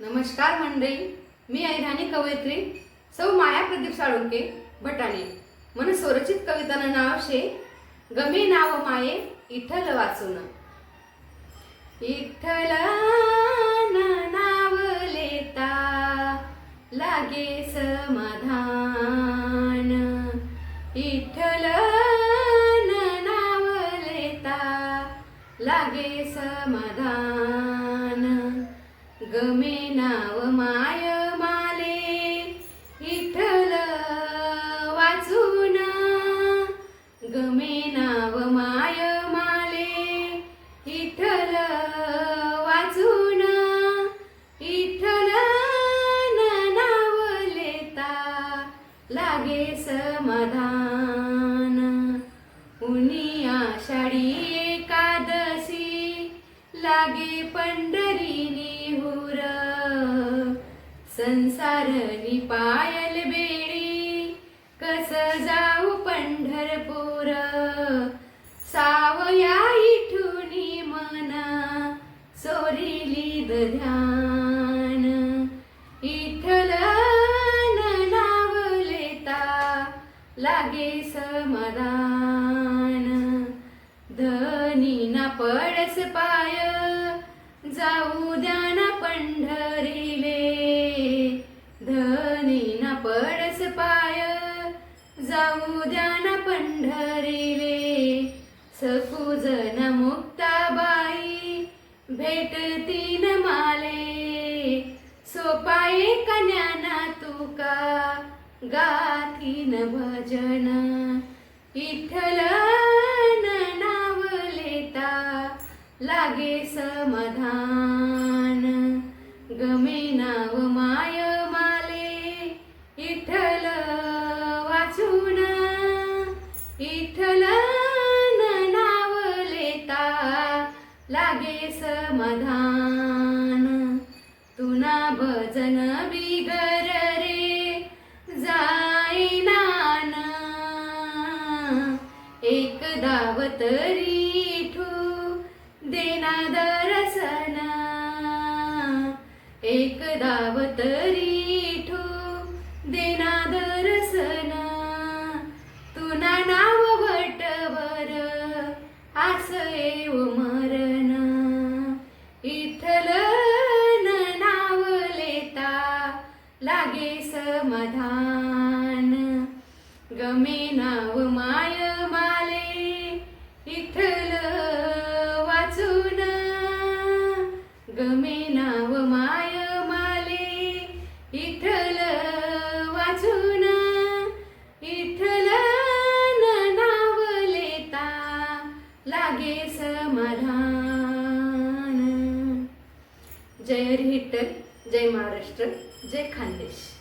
नमस्कार मंडळी मी ऐराणी कवयित्री सौ माया प्रदीप साळुंके भटाणे. मन स्वरचित कवितानं नाव शे गमे नाव माये इठल वाचून. इठल नाव लेता लागे समाधान. इठल नाव लेता लागे समाधान. गमे नाव माय माले. इठ्ठल वाचून गमे नाव माय माले. इठ्ठल वाचून इठ्ठल नाव लेता लागे समाधान. उनी आषाढी एकादशी लागे पंढरी संसारनी पायल बेडी कस जाऊ पंढरपूर? सावया इठुनी मना सोरिली दध्यान. इथल नाव लेता लागे समाधान. धनी ना पडस पाय जाऊ द्या ना पंढरीले धनी ना पडस पाय जाऊ द्या ना पंढरीले. सकुजन मुक्ताबाई भेटतीन माले. सोपाये कन्याना तुका गाथीन भजन. इठ्ठल नाव लेता लागे समाधान. इठ्ठल नाव लेता लागे समाधान. तुना भजन बिगर रे जाईनान. एक दावत रिठू देना दरसन एक दावतरी लागे समाधान. गमे नाव माय माले इथल वाचून. गमे नाव माय माले इथल वाचून. इथल नाव लेता लागे समाधान. जय हरी विठ्ठल जय महाराष्ट्र जय खानदेश.